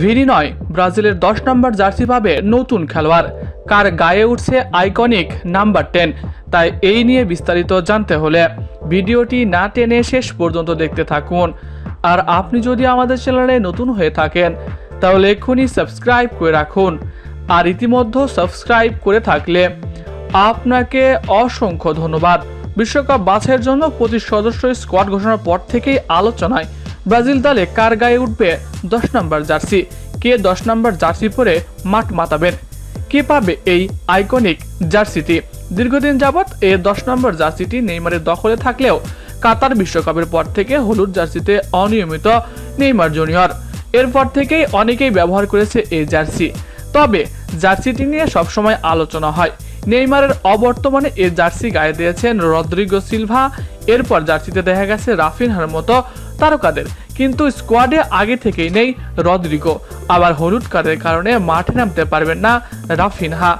Vini নয়, ব্রাজিলের দশ নম্বর জার্সি পাবে নতুন খেলোয়াড়। কার গায়ে উঠছে আইকনিক নাম্বার টেন, তাই এই নিয়ে বিস্তারিত জানতে হলে ভিডিওটি না টেনে শেষ পর্যন্ত দেখতে থাকুন। আর আপনি যদি আমাদের চ্যানেলে নতুন হয়ে থাকেন, তাহলে এক্ষুনি সাবস্ক্রাইব করে রাখুন। আর ইতিমধ্যে সাবস্ক্রাইব করে থাকলে আপনাকে অসংখ্য ধন্যবাদ। বিশ্বকাপ বাছাইয়ের জন্য পঁচিশ সদস্য স্কোয়াড ঘোষণার পর থেকেই আলোচনায় ব্রাজিল দলে কার গায়ে উঠবে দশ নম্বর জার্সি? কে দশ নম্বর জার্সি পরে মাঠ মাতাবেন? কে পাবে এই আইকনিক জার্সিটি? দীর্ঘদিন যাবৎ এই দশ নম্বর জার্সিটি নেইমারের দখলে থাকলেও কাতার বিশ্বকাপের পর থেকে হলুদ জার্সিতে অনিয়মিত নেইমার জুনিয়র। এরপর থেকেই অনেকেই ব্যবহার করেছে এই জার্সি। তবে জার্সিটি নিয়ে সবসময় আলোচনা হয়। নেইমারের অবর্তমানে এ জার্সি গায়ে দিয়েছেন রদ্রিগো সিলভা এরপর জার্সিতে দেখা গেছে রাফিনহার মতো তারকাদের। কিন্তু স্কোয়াডে আগে থেকেই নেই রদ্রিগো। আবার হলুদ কার্ডের কারণে মাঠে নামতে পারবেন না রাফিনহা।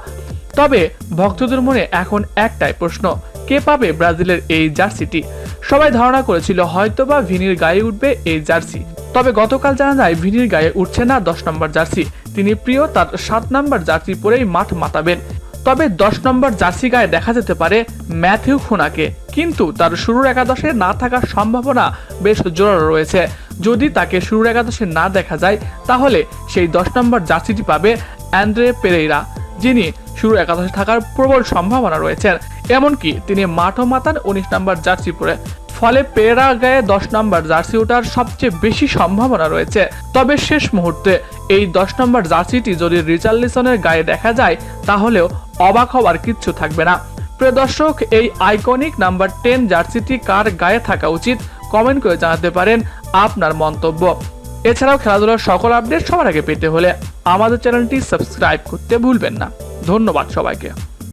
তবে ভক্তদের মনে এখন একটাই প্রশ্ন, কে পাবে ব্রাজিলের এই জার্সিটি? সবাই ধারণা করেছিল হয়তোবা ভিনির গায়ে উঠবে এই জার্সি। তবে গতকাল জানা যায় ভিনির গায়ে উঠছে না দশ নম্বর জার্সি। তিনি প্রিয় তার সাত নম্বর জার্সি পরেই মাঠ মাতাবেন। তবে দশ নম্বর জার্সি গায়ে দেখা যেতে পারে ম্যাথিউ খুনাকে। কিন্তু তার শুরুর একাদশে না থাকার সম্ভাবনা বেশ জোরালো রয়েছে। যদি তাকে শুরুর একাদশে না দেখা যায়, তাহলে সেই দশ নম্বর জার্সিটি পাবে অ্যান্ড্রে পেরেইরা, যিনি শুরু একাদশে থাকার প্রবল সম্ভাবনা রয়েছে এমনকি তিনি মাঠও মাতান উনিশ নম্বর জার্সি পরে। ফলে পেরা গায়ে দশ নম্বর জার্সি ওঠার সবচেয়ে বেশি সম্ভাবনা রয়েছে। তবে শেষ মুহূর্তে এই দশ নম্বর জার্সিটি যদি রিচার্লিসনের গায়ে দেখা যায়, তাহলেও অবাক হওয়ার কিচ্ছু থাকবে না। প্রিয় দর্শক, এই আইকনিক নাম্বার টেন জার্সিটি কার গায়ে থাকা উচিত কমেন্ট করে জানাতে পারেন আপনার মন্তব্য। এছাড়াও খেলাধুলার সকল আপডেট সবার আগে পেতে হলে আমাদের চ্যানেলটি সাবস্ক্রাইব করতে ভুলবেন না। ধন্যবাদ সবাইকে।